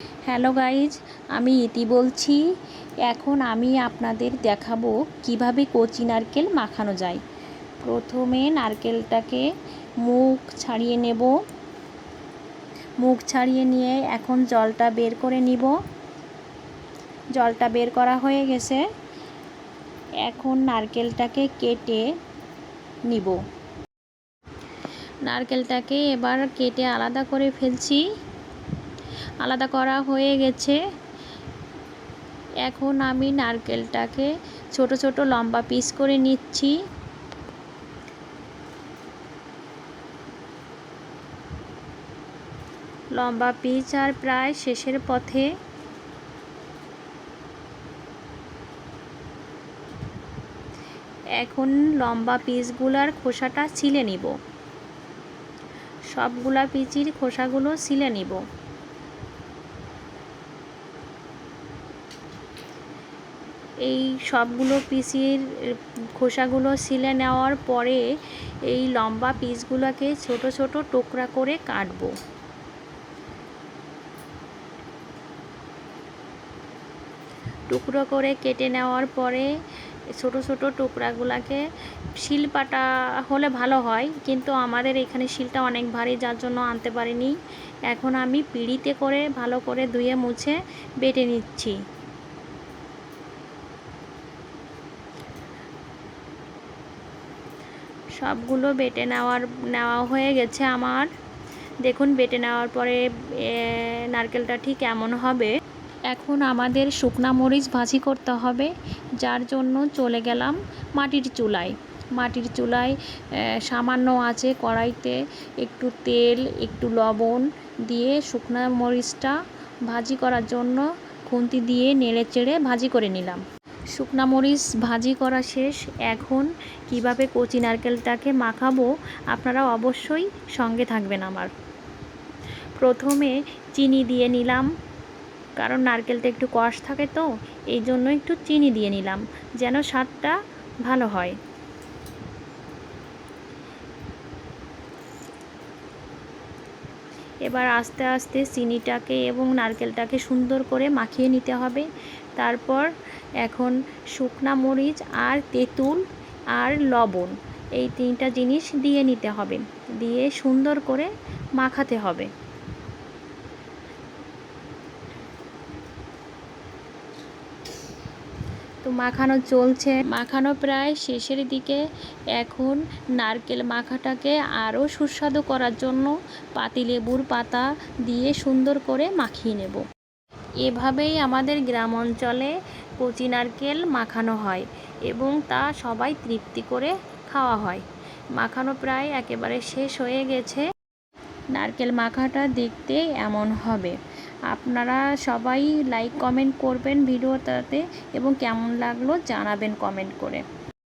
Hello guys, আমি ইতি বলছি। এখন আমি আপনাদের দেখাবো কীভাবে কচি নারকেল মাখানো যায়। প্রথমে নারকেলটাকে মুখ ছাড়িয়ে নেব। মুখ ছাড়িয়ে নিয়ে এখন জলটা বের করে নিব। জলটা বের করা হয়ে গেছে। এখন নারকেলটাকে কেটে নিব। নারকেলটাকে এবার কেটে আলাদা করে ফেলছি। আলাদা করা হয়ে গেছে। এখন আমি নারকেলটাকে ছোট ছোট লম্বা পিস করে নিচ্ছি। লম্বা পিস আর প্রায় শেষের পথে। এখন লম্বা পিসগুলার খোসাটা ছিলে নিব। সবগুলা পিচির খোসাগুলো ছিলে নিব। এই সবগুলো পিসির খোসাগুলো ছিলে নেওয়ার পরে এই লম্বা পিসগুলোকে ছোট ছোট টুকরা করে কাটবো। টুকরো করে কেটে নেওয়ার পরে ছোট ছোট টুকরাগুলোকে শিলপাটা হলে ভালো হয়, কিন্তু আমাদের এখানে শিলটা অনেক ভারী, যার জন্য আনতে পারিনি। এখন আমি পিড়িতে করে ভালো করে ধুয়ে মুছে বেটে নিচ্ছি। সবগুলো বেটে নেওয়ার, নেওয়া হয়ে গেছে আমার। দেখুন, বেটে নেওয়ার পরে নারকেলটা ঠিক এমন হবে। এখন আমাদের শুকনা মরিচ ভাজি করতে হবে, যার জন্য চলে গেলাম মাটির চুলায়। মাটির চুলায় সামান্য আছে কড়াইতে একটু তেল, একটু লবণ দিয়ে শুকনা মরিচটা ভাজি করার জন্য খুন্তি দিয়ে নেড়ে চেড়ে ভাজি করে নিলাম। শুকনা মরিচ ভাজি করা শেষ। এখন কীভাবে কচি নারকেলটাকে মাখাবো আপনারা অবশ্যই সঙ্গে থাকবেন আমার। প্রথমে চিনি দিয়ে নিলাম, কারণ নারকেলটা একটু কষ থাকে তো এই জন্য একটু চিনি দিয়ে নিলাম, যেন স্বাদটা ভালো হয়। এবার আস্তে আস্তে চিনিটাকে এবং নারকেলটাকে সুন্দর করে মাখিয়ে নিতে হবে। তারপর এখন শুকনা মরিচ আর তেঁতুল আর লবণ এই তিনটা জিনিস দিয়ে নিতে হবে। দিয়ে সুন্দর করে মাখাতে হবে। তো মাখানো চলছে। মাখানো প্রায় শেষের দিকে এখন নারকেল মাখাটাকে আরও সুস্বাদু করার জন্য পাতিলেবুর পাতা দিয়ে সুন্দর করে মাখিয়ে নেব। এভাবেই আমাদের গ্রাম অঞ্চলে কচি নারকেল মাখানো হয় এবং তা সবাই তৃপ্তি করে খাওয়া হয়। মাখানো প্রায় একেবারে শেষ হয়ে গেছে। নারকেল মাখাটা দেখতে এমন হবে। আপনারা সবাই লাইক কমেন্ট করবেন ভিডিওটাতে এবং কেমন লাগল জানাবেন কমেন্ট করে।